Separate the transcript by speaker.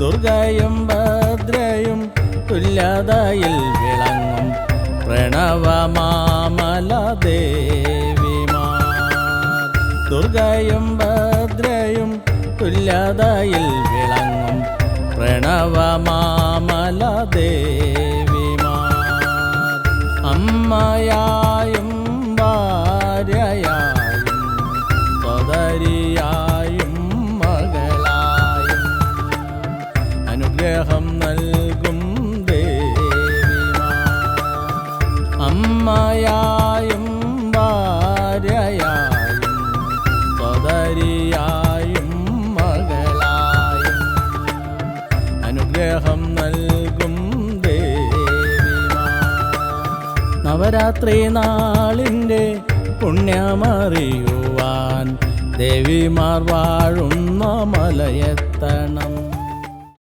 Speaker 1: ദുർഗയും ഭദ്രയും തുല്യതയിൽ വിളങ്ങും. പ്രണവമാമല ദേവിമാർ ദുർഗയും ഭദ്രയും തുല്യതയിൽ വിളങ്ങും. പ്രണവമാമല ദേവിമാർ അമ്മയായും അനുഗ്രഹം നൽകും ദേവിമാർ അമ്മയായും ഭാര്യയായും പൊതരിയായും മകളായും അനുഗ്രഹം നൽകും ദേവിമാർ നവരാത്രി നാളിന്റെ പുണ്യമറിയുവാൻ ദേവിമാർ വാഴുന്ന